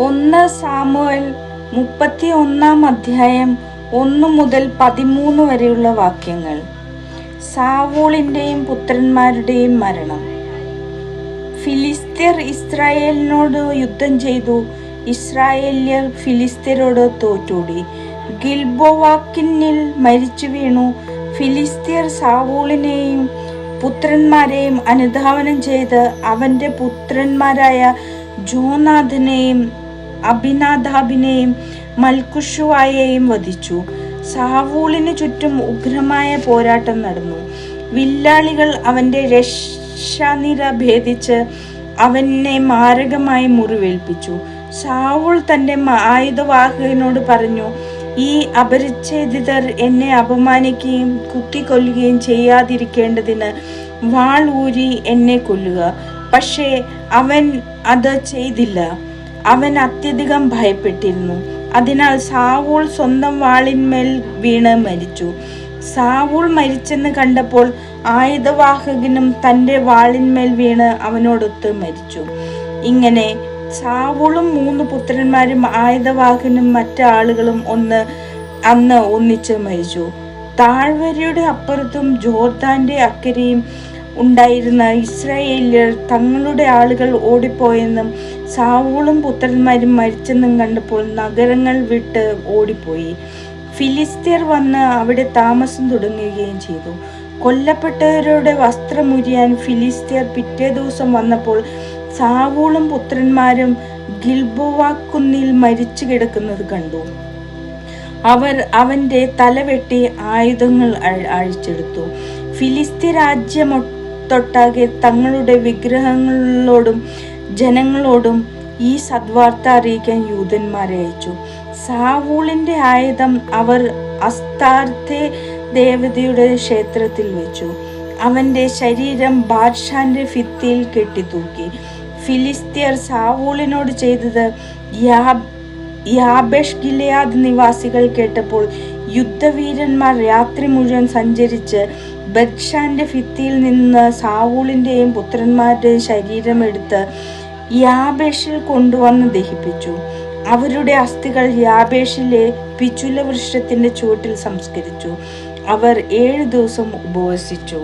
ഒന്ന് സാമുവൽ മുപ്പത്തി ഒന്നാം അധ്യായം ഒന്ന് മുതൽ പതിമൂന്ന് വരെയുള്ള വാക്യങ്ങൾ. സാവൂളിന്റെയും പുത്രന്മാരുടെയും മരണം. ഫിലിസ്തീർ ഇസ്രായേലിനോട് യുദ്ധം ചെയ്തു. ഇസ്രായേല്യർ ഫിലിസ്തീരോട് തോറ്റൂടി ഗിൽബോവാക്കിനിൽ മരിച്ചു വീണു. ഫിലിസ്തീർ സാവൂളിനെയും പുത്രന്മാരെയും അനുധാവനം ചെയ്ത് അവന്റെ പുത്രന്മാരായ ജോനാഥനെയും അഭിനാദാബിനെയും മൽക്കുഷുവായെയും വധിച്ചു. സാവൂളിന് ചുറ്റും ഉഗ്രമായ പോരാട്ടം നടന്നു. വില്ലാളികൾ അവന്റെ രക്ഷാനിര ഭേദിച്ച് അവനെ മാരകമായി മുറിവേൽപ്പിച്ചു. സാവൂൾ തന്റെ ആയുധവാഹകനോട് പറഞ്ഞു ഈ അപരിച്ഛേദിതർ എന്നെ അപമാനിക്കുകയും കുത്തിക്കൊല്ലുകയും ചെയ്യാതിരിക്കേണ്ടതിന് വാൾ ഊരി എന്നെ കൊല്ലുക. പക്ഷേ അവൻ അത് ചെയ്തില്ല. അവൻ അത്യധികം ഭയപ്പെട്ടിരുന്നു. അതിനാൽ സാവൂൾ സ്വന്തം വാളിന്മേൽ വീണ് മരിച്ചു. സാവൂൾ മരിച്ചെന്ന് കണ്ടപ്പോൾ ആയുധവാഹകനും തന്റെ വാളിന്മേൽ വീണ് അവനോടൊത്ത് മരിച്ചു. ഇങ്ങനെ സാവൂളും മൂന്ന് പുത്രന്മാരും ആയുധവാഹനും മറ്റു ആളുകളും ഒന്ന് അന്ന് ഒന്നിച്ച് മരിച്ചു. താഴ്വരയുടെ അപ്പുറത്തും ജോർദാന്റെ അക്കരെയും ഉണ്ടായിരുന്ന ഇസ്രായേലിയർ തങ്ങളുടെ ആളുകൾ ഓടിപ്പോയെന്നും സാവൂളും പുത്രന്മാരും മരിച്ചെന്നും കണ്ടപ്പോൾ നഗരങ്ങൾ വിട്ട് ഓടിപ്പോയി. ഫിലിസ്തീർ വന്ന് അവിടെ താമസം തുടങ്ങുകയും ചെയ്തു. കൊല്ലപ്പെട്ടവരുടെ വസ്ത്രമുരിയാൻ ഫിലിസ്തീർ പിറ്റേ ദിവസം വന്നപ്പോൾ സാവൂളും പുത്രന്മാരും ഗിൽബുവാക്കുന്നിൽ മരിച്ചു കിടക്കുന്നത് കണ്ടു. അവർ അവന്റെ തലവെട്ടി ആയുധങ്ങൾ അഴ- അഴിച്ചെടുത്തു. ഫിലിസ്തീൻ രാജ്യമൊട്ടൊട്ടാകെ തങ്ങളുടെ വിഗ്രഹങ്ങളോടും ജനങ്ങളോടും ഈ സദ്വാർത്ത അറിയിക്കാൻ യൂതന്മാരെ അയച്ചു. സാവൂളിന്റെ ആയുധം അവർ അസ്താർത്ഥ ദേവതയുടെ ക്ഷേത്രത്തിൽ വെച്ചു. അവന്റെ ശരീരം ബാദ്ഷാന്റെ ഭിത്തിയിൽ കെട്ടിത്തൂക്കി. ഫിലിസ്തീയർ സാവൂളിനോട് ചെയ്തത് യാ യാബേഷ് ഗിലയാദ് നിവാസികൾ കേട്ടപ്പോൾ യുദ്ധവീരന്മാർ രാത്രി മുഴുവൻ സഞ്ചരിച്ച് ബദ്ഷാന്റെ ഭിത്തിയിൽ നിന്ന് സാവൂളിന്റെയും പുത്രന്മാരുടെയും ശരീരം എടുത്ത് യാബേഷിൽ കൊണ്ടുവന്ന് ദഹിപ്പിച്ചു. അവരുടെ അസ്ഥികൾ യാബേഷിലെ പിച്ചുല വൃക്ഷത്തിന്റെ ചുവട്ടിൽ സംസ്കരിച്ചു. അവർ ഏഴു ദിവസം ഉപവസിച്ചു.